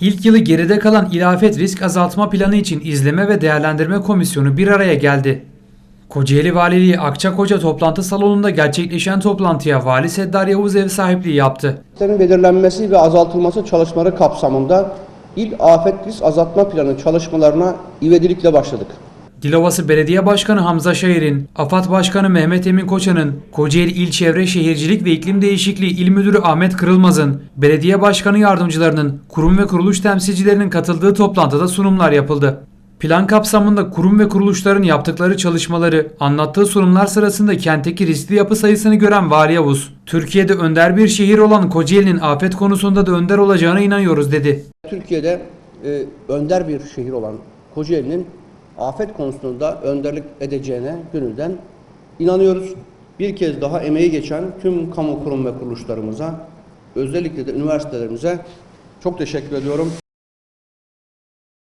İlk yılı geride kalan İlafet Risk Azaltma Planı için İzleme ve Değerlendirme Komisyonu bir araya geldi. Kocaeli Valiliği Akçakoca toplantı salonunda gerçekleşen toplantıya Vali Seddar Yavuz ev sahipliği yaptı. Risklerin belirlenmesi ve azaltılması çalışmaları kapsamında İl Afet Risk Azaltma Planı çalışmalarına ivedilikle başladık. Dilovası Belediye Başkanı Hamza Şair'in, AFAD Başkanı Mehmet Emin Koçan'ın, Kocaeli İl Çevre Şehircilik ve İklim Değişikliği İl Müdürü Ahmet Kırılmaz'ın, belediye başkanı yardımcılarının, kurum ve kuruluş temsilcilerinin katıldığı toplantıda sunumlar yapıldı. Plan kapsamında kurum ve kuruluşların yaptıkları çalışmaları, anlattığı sunumlar sırasında kentteki riskli yapı sayısını gören Vali Yavuz, Türkiye'de önder bir şehir olan Kocaeli'nin afet konusunda da önder olacağına inanıyoruz dedi. Türkiye'de e, önder bir şehir olan Kocaeli'nin afet konusunda önderlik edeceğine gönülden inanıyoruz. Bir kez daha emeği geçen tüm kamu kurum ve kuruluşlarımıza, özellikle de üniversitelerimize çok teşekkür ediyorum.